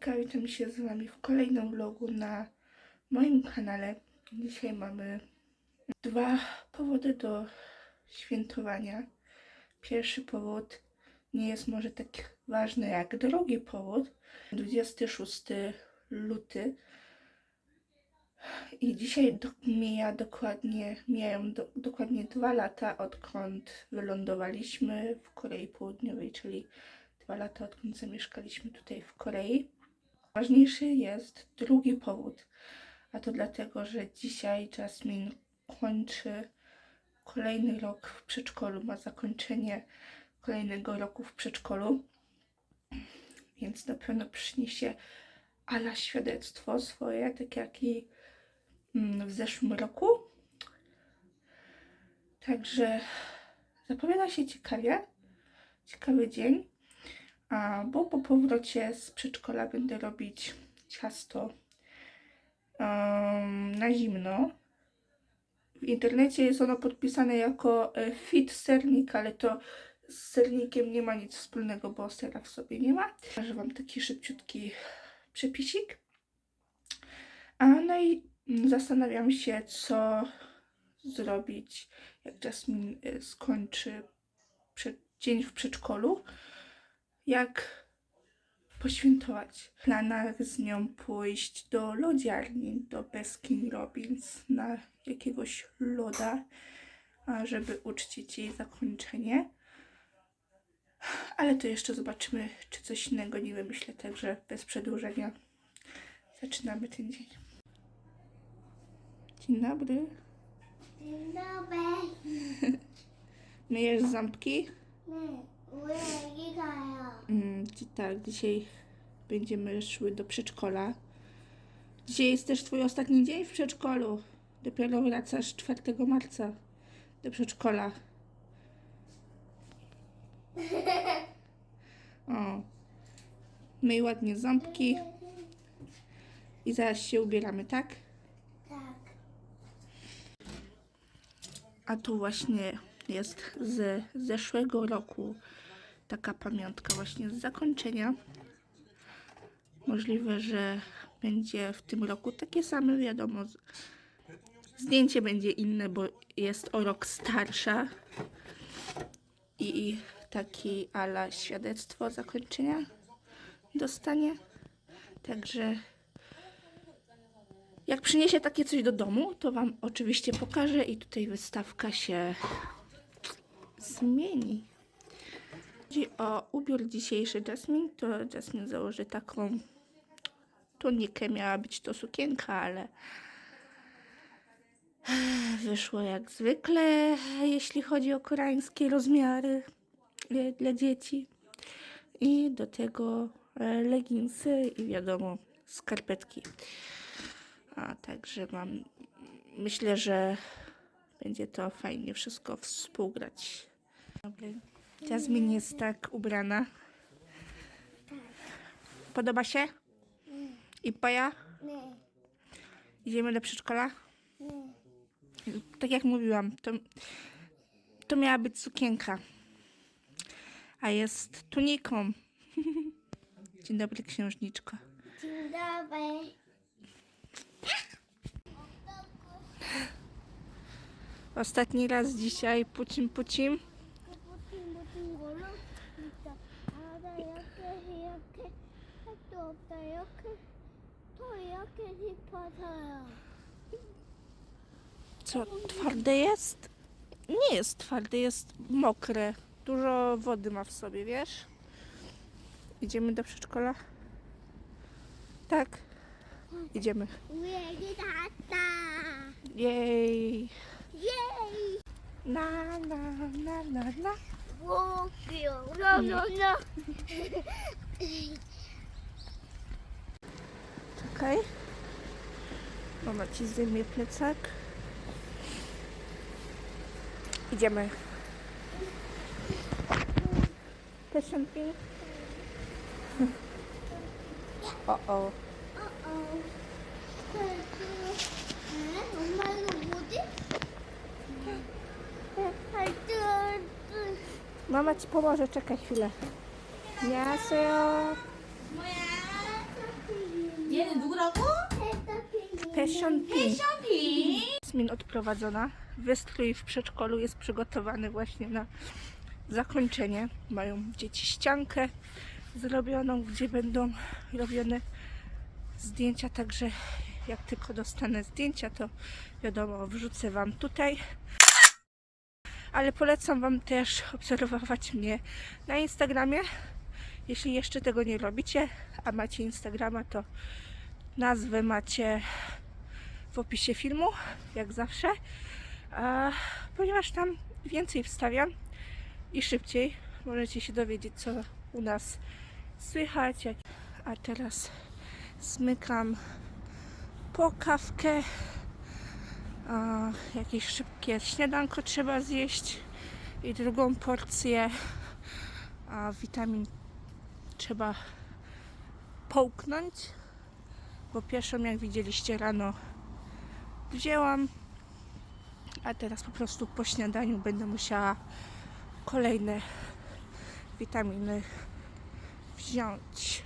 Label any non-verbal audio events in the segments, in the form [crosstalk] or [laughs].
Hejka, witam się z Wami w kolejnym vlogu na moim kanale. Dzisiaj mamy dwa powody do świętowania. Pierwszy powód nie jest może tak ważny jak drugi powód. 26 luty. I dzisiaj do, mija dokładnie, mijają do, dokładnie dwa lata, odkąd wylądowaliśmy w Korei Południowej, czyli dwa lata, odkąd zamieszkaliśmy tutaj w Korei. Ważniejszy jest drugi powód, a to dlatego, że dzisiaj Jasmine kończy kolejny rok w przedszkolu, ma zakończenie kolejnego roku w przedszkolu, więc na pewno przyniesie Ala świadectwo swoje, tak jak i mm, w zeszłym roku. Także zapowiada się ciekawie, ciekawy dzień. Bo po powrocie z przedszkola będę robić ciasto na zimno. W internecie jest ono podpisane jako e, fit sernik, ale to z sernikiem nie ma nic wspólnego, bo sera w sobie nie ma. Pokażę Wam taki szybciutki przepisik. A no i zastanawiam się, co zrobić, jak Jasmine e, skończy dzień w przedszkolu jak poświętować. Planach z nią pójść do lodziarni, do Baskin Robbins na jakiegoś loda, żeby uczcić jej zakończenie. Ale to jeszcze zobaczymy, czy coś innego nie wymyślę, także bez przedłużenia zaczynamy ten dzień. Dzień dobry. Dzień dobry. [laughs] Myjesz ząbki? Nie. Mm, tak, dzisiaj będziemy szły do przedszkola. Dzisiaj jest też twój ostatni dzień w przedszkolu. Dopiero wracasz 4 marca do przedszkola. O. Myj ładnie ząbki i zaraz się ubieramy, tak? Tak. A tu właśnie jest z zeszłego roku taka pamiątka właśnie z zakończenia. Możliwe, że będzie w tym roku takie same, wiadomo. Zdjęcie będzie inne, bo jest o rok starsza. I taki ala świadectwo zakończenia dostanie. Także jak przyniesie takie coś do domu, to Wam oczywiście pokażę i tutaj wystawka się zmieni. Chodzi o ubiór dzisiejszy Jasmine, to Jasmine założy taką tunikę, miała być to sukienka, ale [sighs] wyszło jak zwykle, jeśli chodzi o koreańskie rozmiary e, dla dzieci. I do tego e, leginsy i wiadomo, skarpetki. A także mam, myślę, że będzie to fajnie wszystko współgrać. Dobry. Jasmine jest tak ubrana. Podoba się? I Paja? Nie, Idziemy do przedszkola? nie. Tak jak mówiłam, to, to miała być sukienka. A jest tuniką. [laughs] Dzień dobry, księżniczko. Dzień dobry. Ostatni raz dzisiaj pucim pucim. To, to jakie, to jakie nie padają. Co, twarde jest? Nie jest twarde, jest mokre. Dużo wody ma w sobie, wiesz? Idziemy do przedszkola? Tak. Idziemy. Ujęli tata. Jej. Jej. Na, na, na, na, na. Łokią, no, no, no. [laughs] ok. Mama ci zdejmie plecak. Idziemy. Też szampi? O, o. Mama ci pomoże, czekaj chwilę. Jasne. 얘는 누구라고? Passion Pink. 패션핑. Jasmin odprowadzona. Wystrój w przedszkolu jest przygotowany właśnie na zakończenie. Mają dzieci ściankę zrobioną, gdzie będą robione zdjęcia, także jak tylko dostanę zdjęcia, to wiadomo, wrzucę Wam tutaj. Ale polecam Wam też obserwować mnie na Instagramie. Jeśli jeszcze tego nie robicie, a macie Instagrama, to nazwę macie w opisie filmu, jak zawsze, ponieważ tam więcej wstawiam i szybciej możecie się dowiedzieć, co u nas słychać. A teraz zmykam po kawkę. Jakieś szybkie śniadanko trzeba zjeść i drugą porcję witamin trzeba połknąć, bo pierwszą, jak widzieliście rano, wzięłam, a teraz po prostu po śniadaniu będę musiała kolejne witaminy wziąć.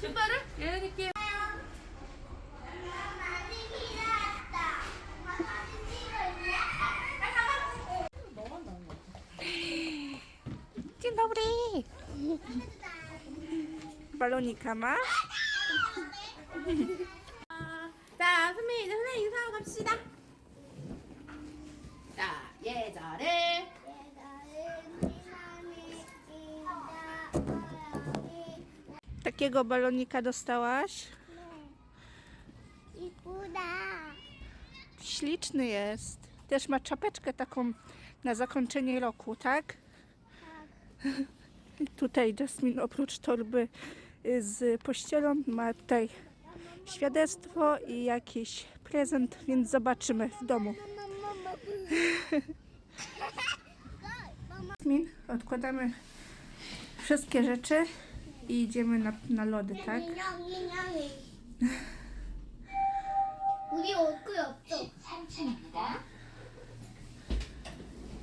신발을? 예은이께. Balonika ma? 자, 선배님 이제 선생님 인사하고 갑시다. 자, 예절을. Takiego balonika dostałaś? I kuda. Śliczny jest. Też ma czapeczkę taką na zakończenie roku, tak? Tak. [laughs] Tutaj Jasmin oprócz torby y, z pościelą ma tutaj świadectwo i jakiś prezent, więc zobaczymy w domu. [laughs] Jasmin, odkładamy wszystkie rzeczy i idziemy na, na lody, tak? 인형 인형이. 우리 올 거야 없어.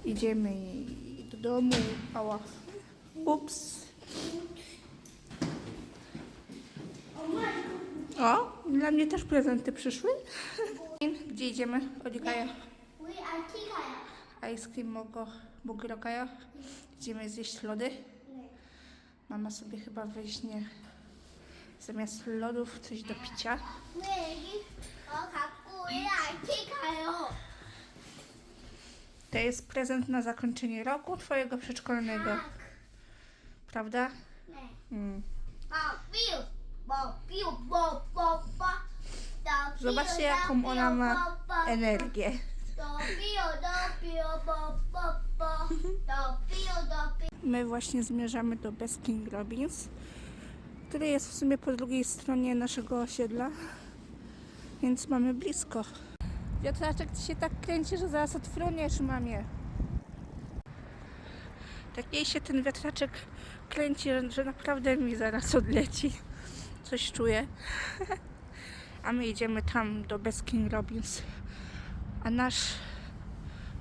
Idziemy do domu. Ała. Ups. O, dla mnie też prezenty przyszły. [laughs] Gdzie idziemy? Olikaja. 우리 알티 가요. Ice cream mogło bugirokaja. Idziemy zjeść lody. Mama sobie chyba weźmie zamiast lodów coś do picia. To jest prezent na zakończenie roku twojego przedszkolnego. Prawda? Mm. Zobaczcie jaką ona ma energię my właśnie zmierzamy do Beskin Robbins, który jest w sumie po drugiej stronie naszego osiedla, więc mamy blisko. Wiatraczek się tak kręci, że zaraz odfruniesz, mamie. Tak jej się ten wiatraczek kręci, że naprawdę mi zaraz odleci. Coś czuję. A my idziemy tam do Beskin Robbins. A nasz,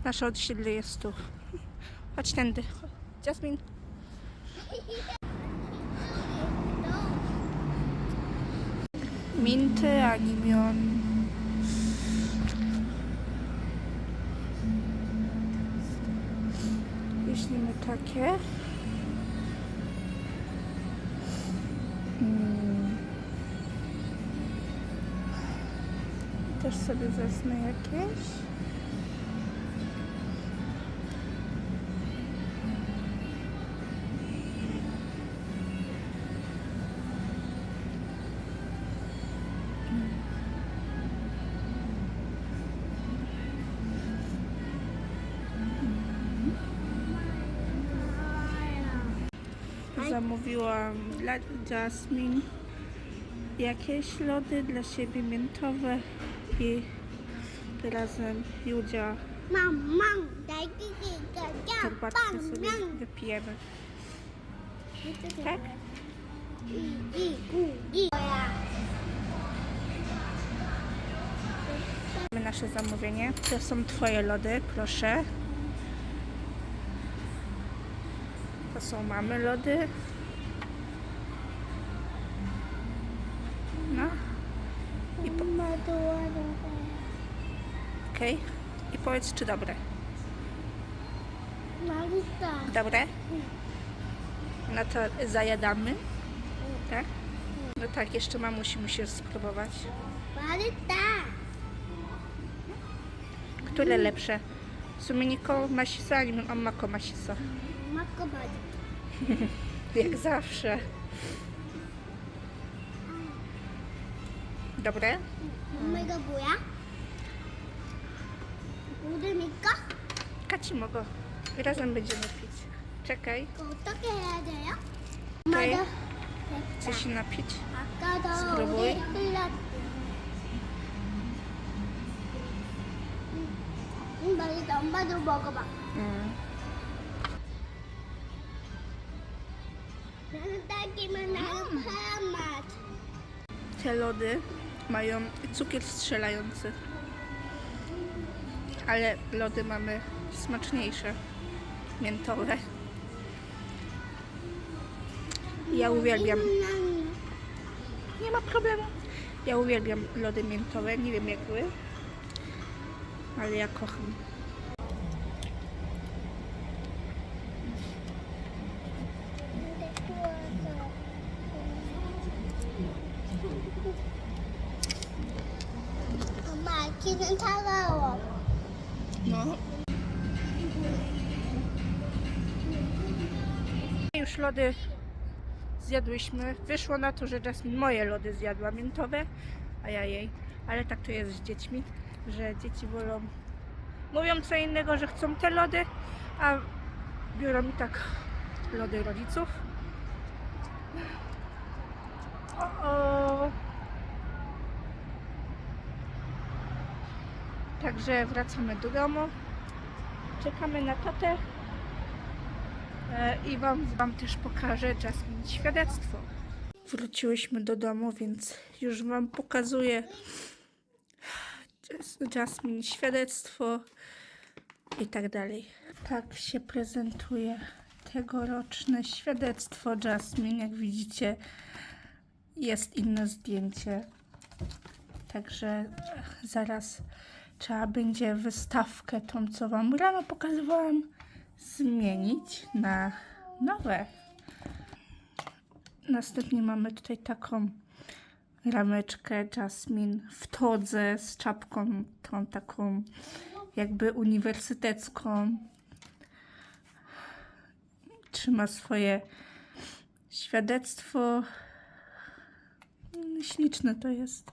nasze odsiedle jest tu. Chodź tędy. Jasmine. Minty, animion. Weźmiemy takie. Mm. też sobie wezmę jakieś. Zamówiłam dla Jasmine jakieś lody dla siebie miętowe i razem Judzia Mam, mam, daj herbatkę sobie wypijemy. Tak? Mamy nasze zamówienie. To są Twoje lody, proszę. To są mamy lody. No, I ma okej. I powiedz, czy dobre. Dobre? No to zajadamy. Tak? No tak, jeszcze mamusi musi spróbować. Które lepsze? W sumie Niko Masisa, a nie wiem, Mako Masisa. Mako Marita. Jak zawsze. Dobre? Mega buja. Udymika. Kaci mogę. Razem będziemy pić. Czekaj, 어떻게 해야 돼요? Okej. 맞아. chcesz się napić? 아까도 스크러블? 우리 흘렸. 응, 맛있다. 엄마도 먹어봐. Mm. będziemy mm. hamać. Te lody mają cukier strzelający. Ale lody mamy smaczniejsze, miętowe. Ja uwielbiam. Nie ma problemu. Ja uwielbiam lody miętowe, nie wiem jak wy, ale ja kocham. Lody zjadłyśmy. Wyszło na to, że Jasmine moje lody zjadła miętowe, a ja jej. Ale tak to jest z dziećmi, że dzieci wolą. Mówią co innego, że chcą te lody, a biorą i tak lody rodziców. O, o. Także wracamy do domu. Czekamy na tatę. E, I wam, wam też pokażę Jasmine świadectwo. Wróciłyśmy do domu, więc już wam pokazuję Jas- Jasmine świadectwo i tak dalej. Tak się prezentuje tegoroczne świadectwo Jasmine. Jak widzicie, jest inne zdjęcie. Także zaraz trzeba będzie wystawkę, tą co Wam rano pokazywałam, zmienić na nowe. Następnie mamy tutaj taką rameczkę Jasmine w todze z czapką tą taką jakby uniwersytecką. Trzyma swoje świadectwo. Śliczne to jest.